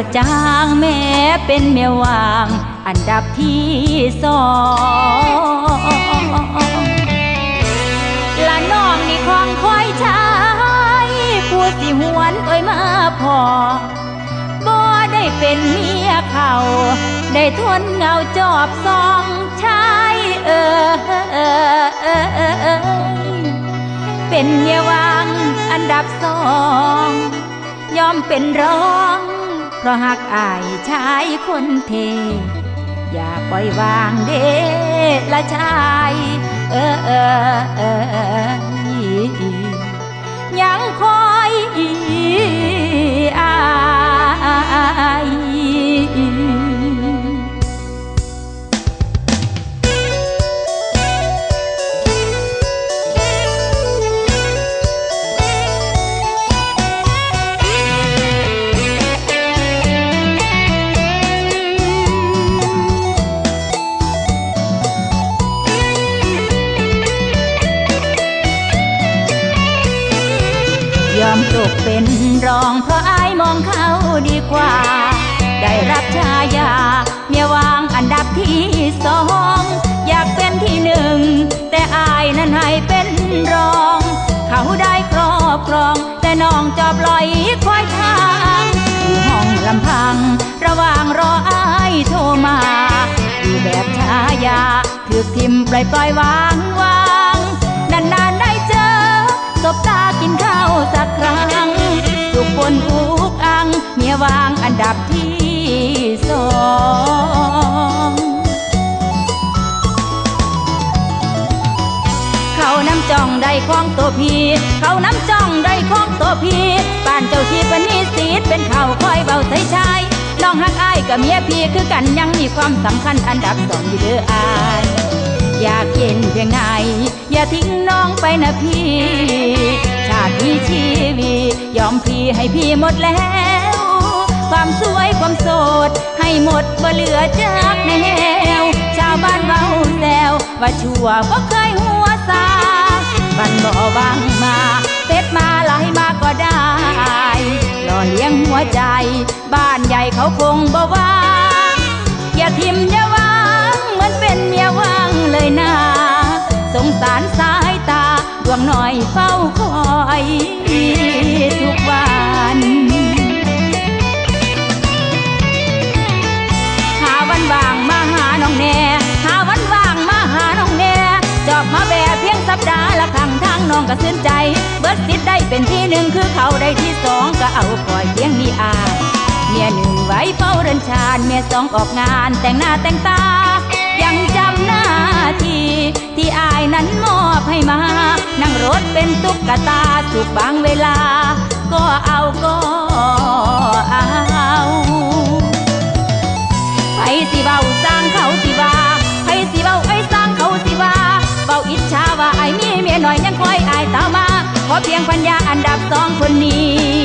บ่จางแม้เป็นเมียวาง อันดับที่สองละน้องนี่ของคอยชายผู้สิหวนเอ้ยมาพอบ่ได้เป็นเมียเขา ได้ทนเงาจอบซองชายเออเออเออเออเออเป็นเมียวางอันดับสอง ยอมเป็นร้อง เพราะหักอายชายคนเท อย่าปล่อยวางเดละชาย เออเออเออ ยอมตกเป็นรองเพราะอายมองเขาดีกว่า ได้รับชายา เมียวางอันดับที่สอง อยากเป็นที่หนึ่ง แต่อายนั้นให้เป็นรอง เขาได้ครอบครอง แต่น้องจอบลอยควายทางอยู่ห้องลำพัง ระหว่างรออายโทรมาอยู่แบบชายาถือทิมปล่อยปล่อยวางวาง พี่ เขาน้ำจ้องได้ของตัวพี่บ้านเจ้าที่ปณีสีดเป็นเขาคอยเบาใส่ชายน้องฮักอายกับเมียพี่คือกันยังมีความสำคัญอันดับสองอยู่เด้ออายอยากเย็นเพียงไหนอย่าทิ้งน้องไปนะพี่ ชาตินี้ชีวียอมพี่ให้พี่หมดแล้ว ความสวยความโสด ให้หมดบ่เหลือจากแนว ชาวบ้านเว้าแซวว่าชั่วบ่เคยหัวซา บันบ่บางมาเป็ดมาไหลมาก็ได้หล่อเลี้ยงหัวใจ บ้านใหญ่เขาคงบ่ว่างอย่าทิมอย่าวางเหมือนเป็นเมียว่างเลยนะ สงสารสายตาดวงหน่อยเฝ้าคอยทุกวัน น้องก็ซึ้นใจ เบิดติดได้เป็นที่หนึ่งคือเขาได้ที่สองก็เอาปล่อยเพียงนี้อาเมียหนึ่งไว้เฝ้าเรือนชาญเมียสองออกงานแต่งหน้าแต่งตา ยังจำหน้าที่ที่อายนั้นมอบให้มา นั่งรถเป็นตุ๊กตาสุกบางเวลา ก็เอาก็เอาไปสิบ่า เพียงปัญญาอันดับสองคนนี้